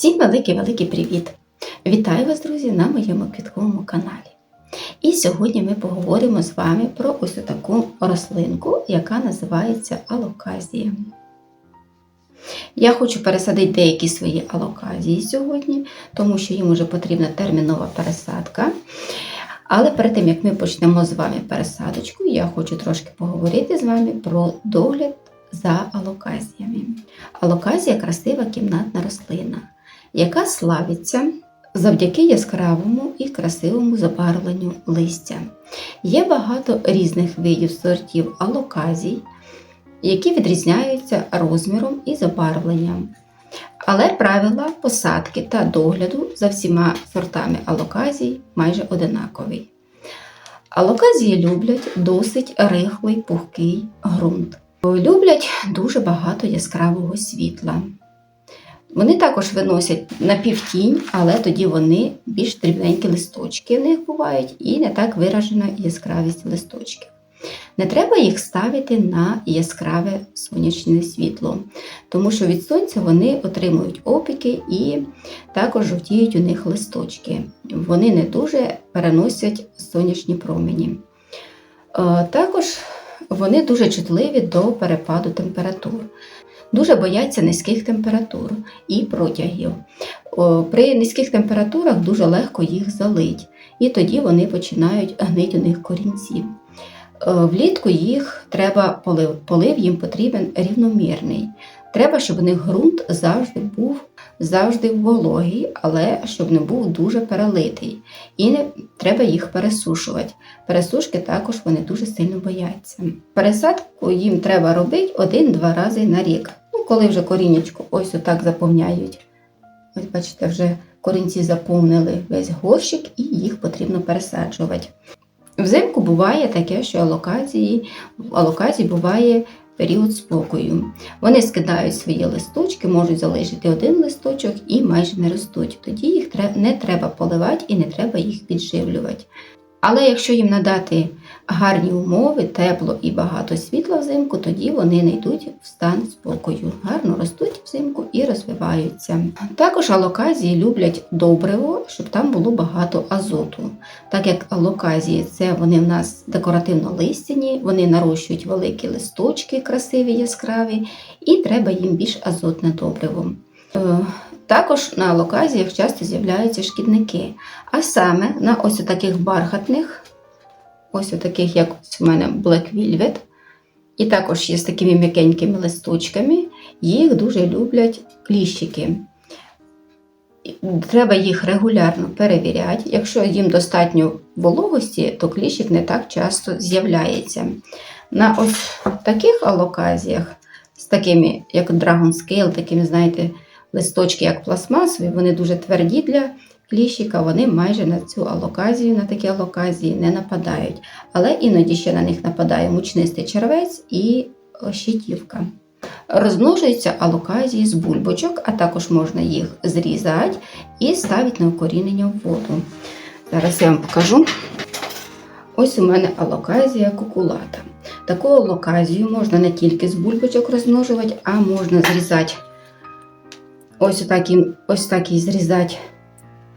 Всім великий-великий привіт! Вітаю вас, друзі, на моєму квітковому каналі. І сьогодні ми поговоримо з вами про ось таку рослинку, яка називається алоказія. Я хочу пересадити деякі свої алоказії сьогодні, тому що їм вже потрібна термінова пересадка. Але перед тим, як ми почнемо з вами пересадочку, я хочу трошки поговорити з вами про догляд за алоказіями. Алоказія красива кімнатна рослина, яка славиться завдяки яскравому і красивому забарвленню листя. Є багато різних видів сортів алоказій, які відрізняються розміром і забарвленням. Але правила посадки та догляду за всіма сортами алоказій майже одинакові. Алоказії люблять досить рихлий пухкий ґрунт. Люблять дуже багато яскравого світла. Вони також виносять на півтінь, але тоді вони більш дрібненькі листочки в них бувають і не так виражена яскравість листочків. Не треба їх ставити на яскраве сонячне світло, тому що від сонця вони отримують опіки і також жовтіють у них листочки. Вони не дуже переносять сонячні промені. Е, Також вони дуже чутливі до перепаду температур. Дуже бояться низьких температур і протягів. При низьких температурах дуже легко їх залить, і тоді вони починають гнити у них корінці. Е, Влітку їх треба полив. Полив їм потрібен рівномірний. Треба, щоб у них ґрунт завжди був завжди вологий, але щоб не був дуже перелитий. І не треба їх пересушувати. Пересушки також вони дуже сильно бояться. Пересадку їм треба робити один-два рази на рік. Коли вже корінечко ось отак заповняють. Ось бачите, вже корінці заповнили весь горщик і їх потрібно пересаджувати. Взимку буває таке, що алокації, алокації буває період спокою. Вони скидають свої листочки, можуть залишити один листочок і майже не ростуть. Тоді їх не треба поливати і не треба їх підживлювати. Але якщо їм надати гарні умови, тепло і багато світла взимку, тоді вони не йдуть в стан спокою. Гарно ростуть взимку і розвиваються. Також алоказії люблять добриво, щоб там було багато азоту. Так як алоказії це вони в нас декоративно листяні, вони нарощують великі листочки, красиві, яскраві, і треба їм більш азотне добриво. Е, Також на алоказіях часто з'являються шкідники, а саме на ось таких бархатних, ось таких, як ось у мене Black Velvet, і також є з такими м'якенькими листочками, їх дуже люблять кліщики. Треба їх регулярно перевіряти. Якщо їм достатньо вологості, то кліщик не так часто з'являється. На ось таких алоказіях, з такими, як Dragon Scale, такими, знаєте, листочки, як пластмасові, вони дуже тверді для кліщика, вони майже на цю алоказію, на такі алоказії не нападають. Але іноді ще на них нападає мучнистий червець і щитівка. Розмножуються алоказії з бульбочок, а також можна їх зрізати і ставити на укорінення в воду. Зараз я вам покажу. Ось у мене алоказія кукулата. Таку алоказію можна не тільки з бульбочок розмножувати, а можна зрізати ось так, і- ось так і зрізати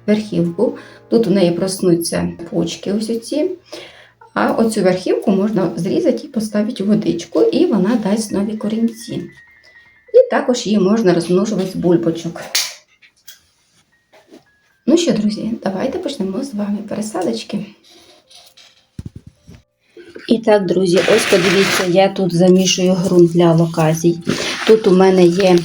верхівку. Тут у неї проснуться почки, ось оці. А оцю верхівку можна зрізати і поставити у водичку, і вона дасть нові корінці. І також її можна розмножувати з бульбочок. Ну що, друзі, давайте почнемо з вами пересадочки. І так, друзі, ось подивіться, я тут замішую ґрунт для локазій. Тут у мене є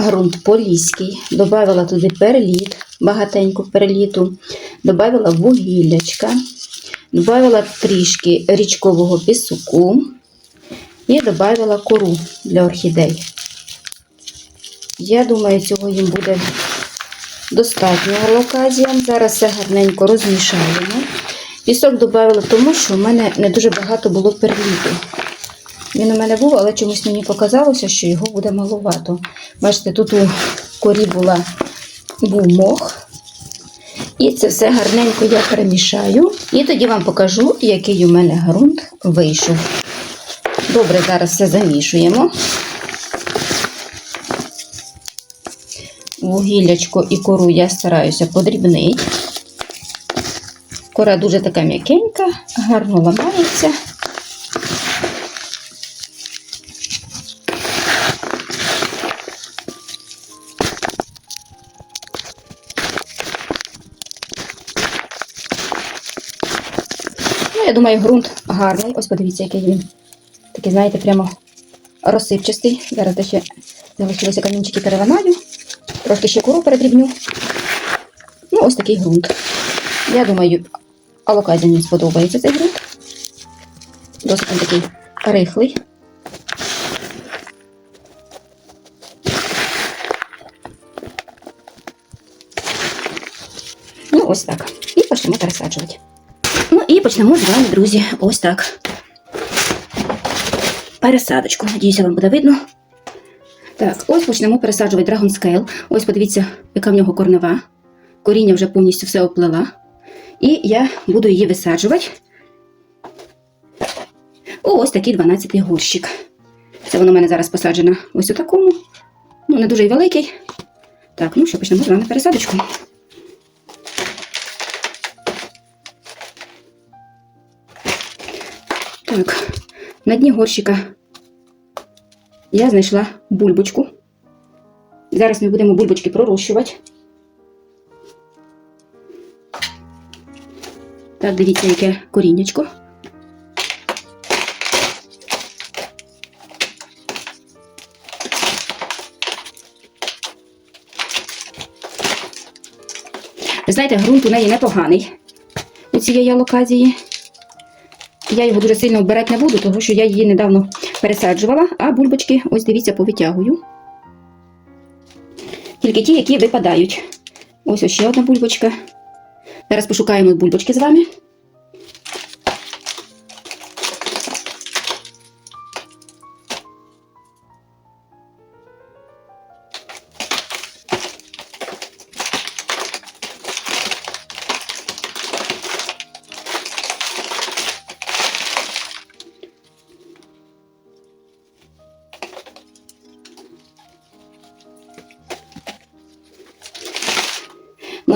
ґрунт поліський, додавала туди переліт, багатенько переліту, додавала вугіллячка, додавала трішки річкового піску і додавала кору для орхідей. Я думаю, цього їм буде достатньо локазіям. Зараз все гарненько розмішаємо. Пісок додавала тому, що в мене не дуже багато було перліту. Він у мене був, але чомусь мені показалося, що його буде маловато. Бачите, тут у корі була, був мох. І це все гарненько я перемішаю. І тоді вам покажу, який у мене ґрунт вийшов. Добре, зараз все замішуємо. Вугіллячко і кору я стараюся подрібнити. Кора дуже така м'якенька, гарно ламається. Ну, я думаю, ґрунт гарний. Ось подивіться, який він. Такий, знаєте, прямо розсипчастий. Зараз де ще залишилися камінчики переламаю. Трошки ще кору передрібню. Ну, ось такий ґрунт. Я думаю, алоказі мені сподобається цей ґрунт. Досить такий рихлий. Ну, ось так. І почнемо пересаджувати. Ну і почнемо з вами, друзі, ось так. Пересадочку. Надіюся, вам буде видно. Так, ось почнемо пересаджувати Dragon Scale. Ось подивіться, яка в нього корнева. Коріння вже повністю все оплела. І я буду її висаджувати. О, ось такий 12-й горщик. Це воно в мене зараз посаджено ось у такому. Ну, не дуже й великий. Так, ну що, почнемо з вами пересадочку. Так, на дні горщика я знайшла бульбочку. Зараз ми будемо бульбочки пророщувати. Так, дивіться, яке коріннячко. Знаєте, ґрунт у неї непоганий у цієї алоказії. Я його дуже сильно вбирати не буду, тому що я її недавно пересаджувала, а бульбочки, ось дивіться, повитягую. Тільки ті, які випадають. Ось ще одна бульбочка. Зараз пошукаємо бульбочки з вами.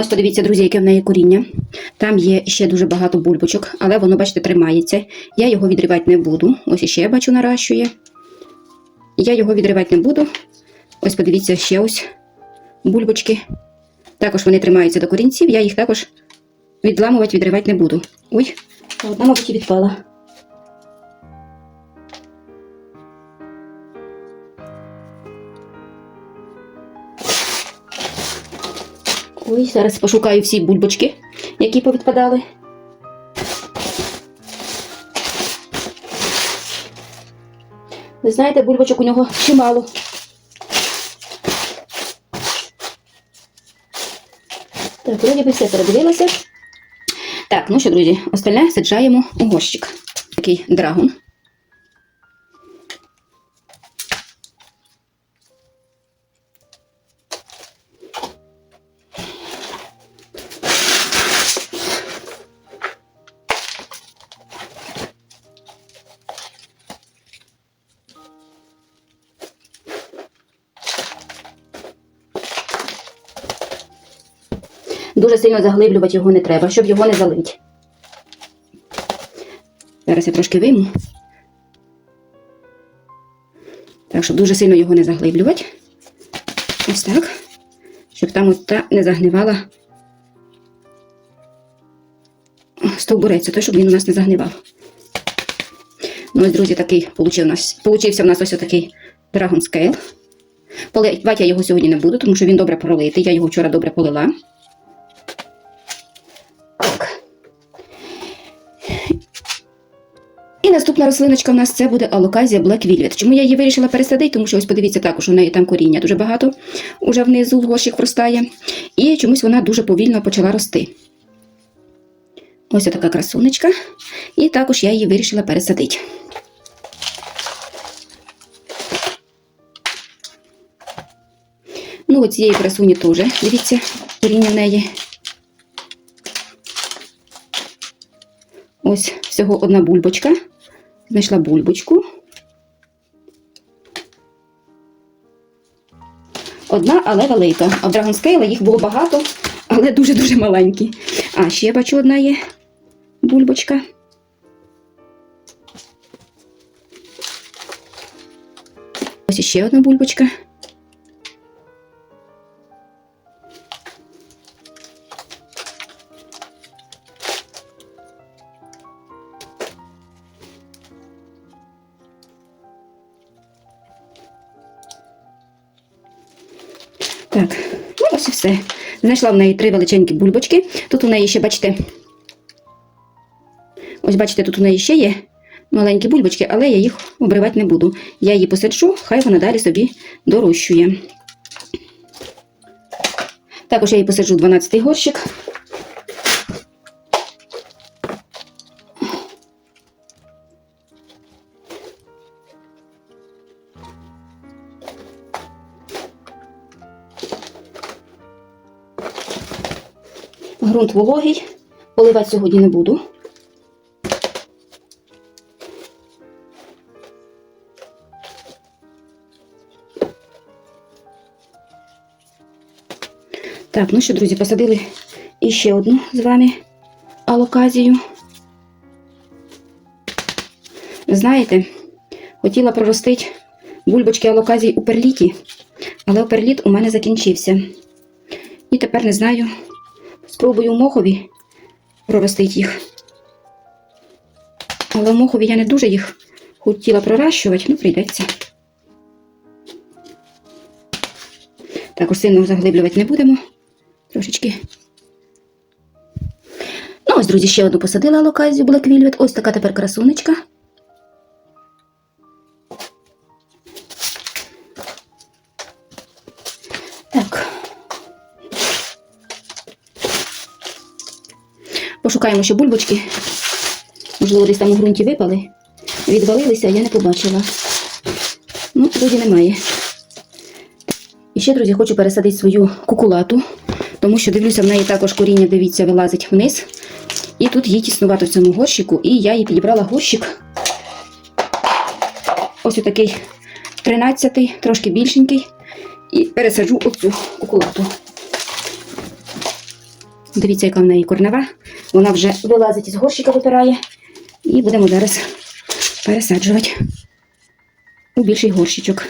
Ось подивіться, друзі, яке в неї коріння. Там є ще дуже багато бульбочок, але воно, бачите, тримається. Я його відривати не буду. Ось іще я бачу, наращує. Я його відривати не буду. Ось подивіться, ще ось бульбочки. Також вони тримаються до корінців, я їх також відламувати, відривати не буду. Ой, одна, мабуть, і відпала. Ой, зараз пошукаю всі бульбочки, які повідпадали. Ви знаєте, бульбочок у нього чимало. Так, вроді би все передивилося. Так, ну що, друзі, остальне саджаємо у горщик. Такий драгон. Дуже сильно заглиблювати його не треба, щоб його не залить. Зараз я трошки вийму. Так, щоб дуже сильно його не заглиблювати. Ось так. Щоб там от та не загнивала стовбурець, той, щоб він у нас не загнивав. Ну, ось, друзі, такий получив нас, получився в нас ось такий Dragon Scale. Поливати я його сьогодні не буду, тому що він добре пролитий. Я його вчора добре полила. Наступна рослиночка в нас це буде алоказія Black Velvet. Чому я її вирішила пересадити? Тому що ось подивіться також, у неї там коріння дуже багато уже внизу в горщик вростає. І чомусь вона дуже повільно почала рости. Ось така красунечка. І також я її вирішила пересадити. Ну, от цієї красуні теж, дивіться, коріння в неї. Ось всього одна бульбочка. Знайшла бульбочку. одна, але велика. А в Драгонскейла їх було багато, але дуже-дуже маленькі. А, ще бачу, одна є бульбочка. Ось ще одна бульбочка. Все. Знайшла в неї три величенькі бульбочки. Тут у неї ще, бачите, ось бачите, тут у неї ще є маленькі бульбочки, але я їх обривати не буду. Я її посаджу, хай вона далі собі дорощує. Також я її посаджу 12-й горщик. Грунт вологий, поливати сьогодні не буду. Так, ну що, друзі, посадили іще одну з вами алоказію. Знаєте, хотіла проростити бульбочки алоказії у перліті, але перліт у мене закінчився. І тепер не знаю, спробую мохові проростити їх. Але в мохові я не дуже їх хотіла проращувати, ну прийдеться. Також сильно заглиблювати не будемо. Трошечки. Ну, ось, друзі, ще одну посадила локазію Black Velvet. Ось така тепер красунечка. Пошукаємо ще бульбочки. Можливо, десь там у ґрунті випали. Відвалилися, я не побачила. Ну, тоді немає. І ще, друзі, хочу пересадити свою кукулату, тому що дивлюся, в неї також коріння, дивіться, вилазить вниз. І тут їй тіснувато в цьому горщику, і я їй підібрала горщик. Ось отакий 13-й, трошки більшенький. І пересаджу оцю кукулату. Дивіться, яка в неї корнева. Вона вже вилазить із горщика, випирає. І будемо зараз пересаджувати у більший горщичок.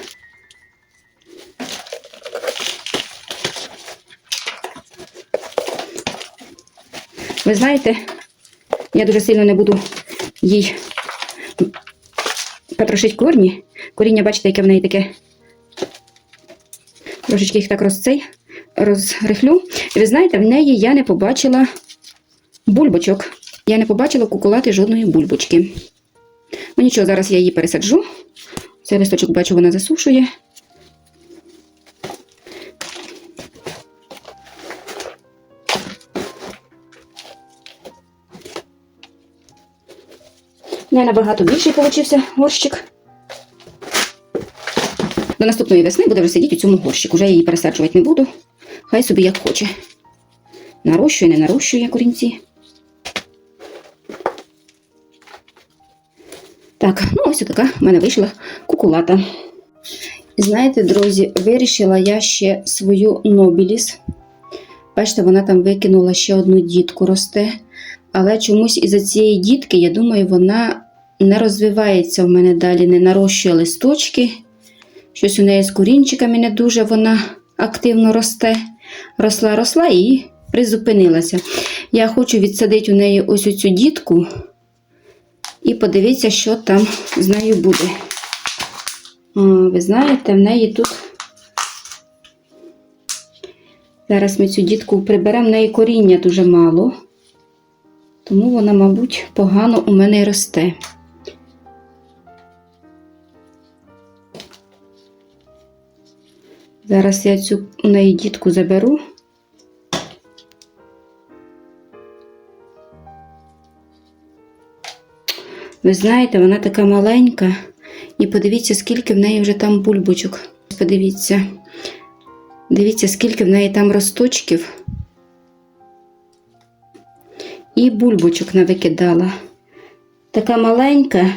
Ви знаєте, я дуже сильно не буду їй потрошити корні. Коріння, бачите, яке в неї таке. Трошечки їх так розцей, розрихлю. І ви знаєте, в неї я не побачила бульбочок. Я не побачила кукулати жодної бульбочки. Ну нічого, зараз я її пересаджу. Цей листочок, бачу, вона засушує. Не набагато більший получився горщик. До наступної весни буде вже сидіти у цьому горщику. Вже я її пересаджувати не буду. Хай собі як хоче. Нарощує, не нарощує корінці. Так, ну ось така в мене вийшла кукулата. Знаєте, друзі, вирішила я ще свою Нобіліс. Бачите, вона там викинула ще одну дітку росте. Але чомусь із-за цієї дітки, я думаю, вона не розвивається в мене далі, не нарощує листочки. Щось у неї з корінчиками не дуже вона активно росте. Росла, росла і призупинилася. Я хочу відсадити у неї ось оцю дітку і подивитися, що там з нею буде. Ви знаєте, в неї тут. Зараз ми цю дітку приберемо, в неї коріння дуже мало. Тому вона, мабуть, погано у мене росте. Зараз я цю у неї дітку заберу. Ви знаєте, вона така маленька. І подивіться, скільки в неї вже там бульбочок. Подивіться. Дивіться, скільки в неї там росточків. І бульбочок навикидала. Така маленька.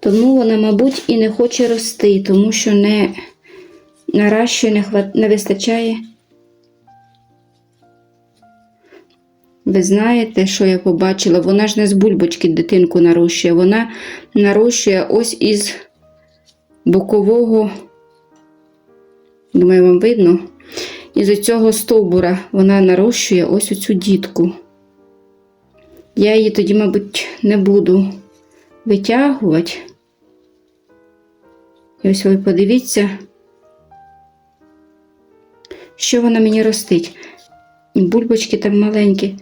Тому вона, мабуть, і не хоче рости, тому що не наращує, не, хват... не вистачає. Ви знаєте, що я побачила? Вона ж не з бульбочки дитинку нарощує, вона нарощує ось із бокового, думаю, вам видно, із цього стовбура вона нарощує ось оцю дітку. Я її тоді, мабуть, не буду витягувати. І ось ви подивіться, що вона мені ростить. Бульбочки там маленькі.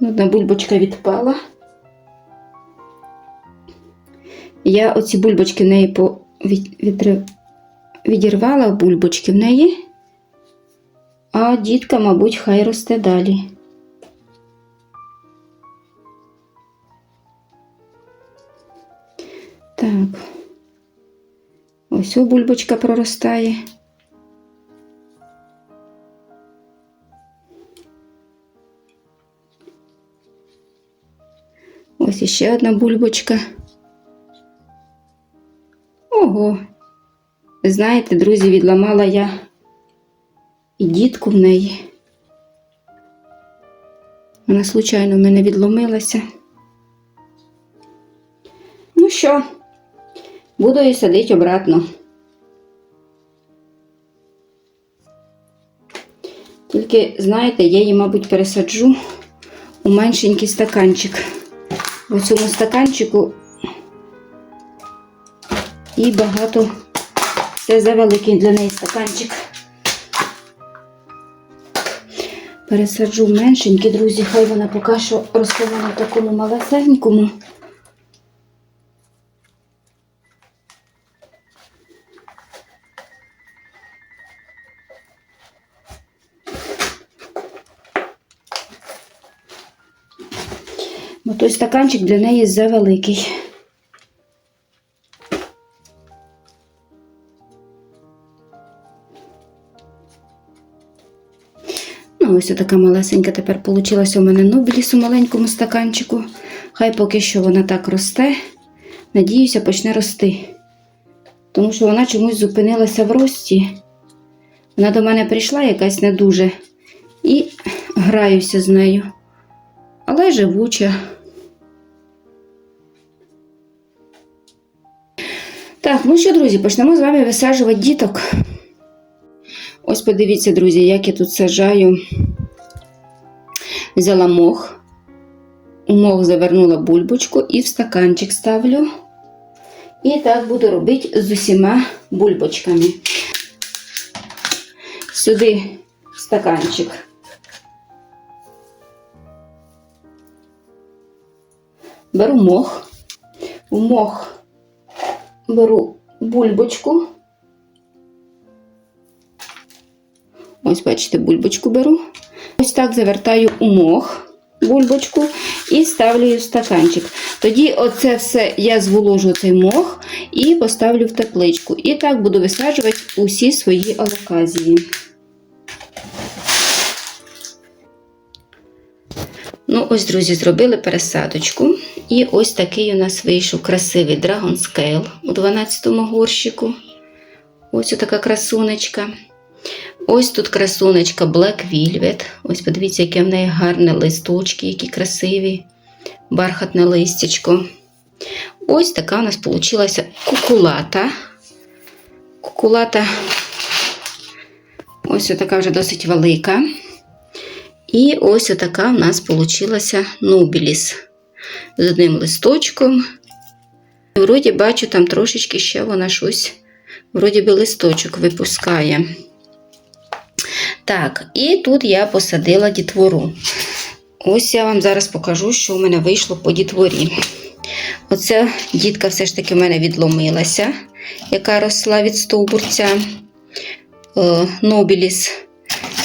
Одна бульбочка відпала. Я оці бульбочки в неї відірвала бульбочки в неї, а дітка, мабуть, хай росте далі. Так. Ось бульбочка проростає. Ось іще одна бульбочка. Ого. Ви знаєте, друзі, відламала я і дітку в неї. Вона, случайно, в мене відломилася. Ну що, буду її садити обратно. Тільки, знаєте, я її, мабуть, пересаджу у меншенький стаканчик. В цьому стаканчику і багато це за великий для неї стаканчик. Пересаджу в меншенький, друзі, хай вона поки що росте в такому малесенькому. Стаканчик для неї завеликий. Ну, ось така малесенька тепер получилася у мене нобіліс у маленькому стаканчику. Хай поки що вона так росте. Надіюся, почне рости. Тому що вона чомусь зупинилася в рості. Вона до мене прийшла якась не дуже. І граюся з нею. Але живуча. Ну що, друзі, почнемо з вами висаджувати діток. Ось подивіться, друзі, як я тут саджаю. Взяла мох, у мох завернула бульбочку і в стаканчик ставлю. І так буду робити з усіма бульбочками. Сюди стаканчик. Беру мох, в мох беру бульбочку. Ось, бачите, бульбочку беру. Ось так завертаю у мох бульбочку і ставлю в стаканчик. Тоді оце все я зволожу цей мох і поставлю в тепличку. І так буду висаджувати усі свої алоказії. Ну, ось, друзі, зробили пересадочку. І ось такий у нас вийшов красивий Dragon Scale у 12-му горщику. Ось така красунечка. Ось тут красунечка Black Velvet. Ось подивіться, яке в неї гарне листочки, які красиві, бархатне листячко. Ось така у нас вийшла кукулата. Кукулата ось така вже досить велика. І ось така в нас вийшла нубіліс з одним листочком. Вроді бачу, там трошечки ще вона щось, вроді би, листочок випускає. Так, і тут я посадила дітвору. Ось я вам зараз покажу, що в мене вийшло по дітворі. Оця дітка все ж таки в мене відломилася, яка росла від стовбурця е, Нобіліс.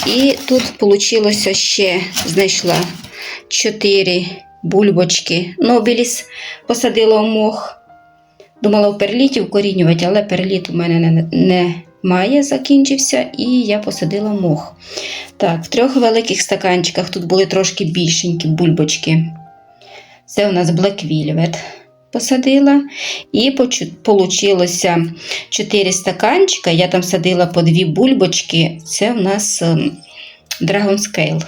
І тут вийшло ще знайшла 4 бульбочки Нобіліс, посадила в мох. Думала в перліті вкорінювати, але перліт у мене не, не має, закінчився, і я посадила мох. Так, в трьох великих стаканчиках тут були трошки більшенькі бульбочки. Це у нас Black Velvet. Посадила. І вийшло 4 стаканчика. Я там садила по 2 бульбочки. Це в нас ем, Dragon Scale.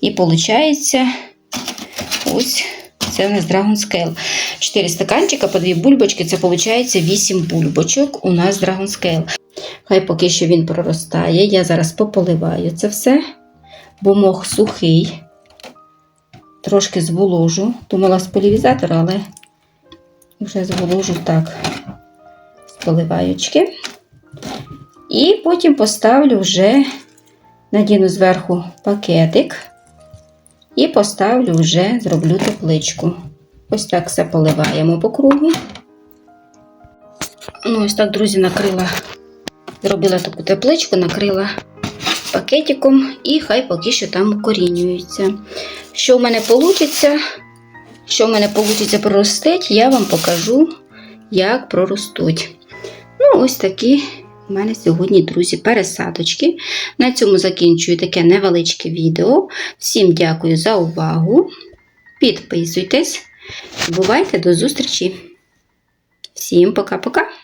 І виходить, ось це у нас Dragon Scale. 4 стаканчика по 2 бульбочки, це виходить 8 бульбочок у нас Dragon Scale. Хай поки що він проростає. Я зараз пополиваю це все, бо мох сухий. Трошки зволожу. Думала з полівізатора, але вже зволожу так з поливаючки. І потім поставлю вже, надіну зверху пакетик. І поставлю вже, зроблю тепличку. Ось так все поливаємо по кругу. Ну, ось так, друзі, накрила, зробила таку тепличку, накрила пакетиком і хай поки що там укорінюється. Що в мене вийде, що в мене вийде проростить, я вам покажу, як проростуть. Ну, ось такі у мене сьогодні, друзі, пересадочки. На цьому закінчую таке невеличке відео. Всім дякую за увагу. Підписуйтесь. Бувайте до зустрічі. Всім пока-пока!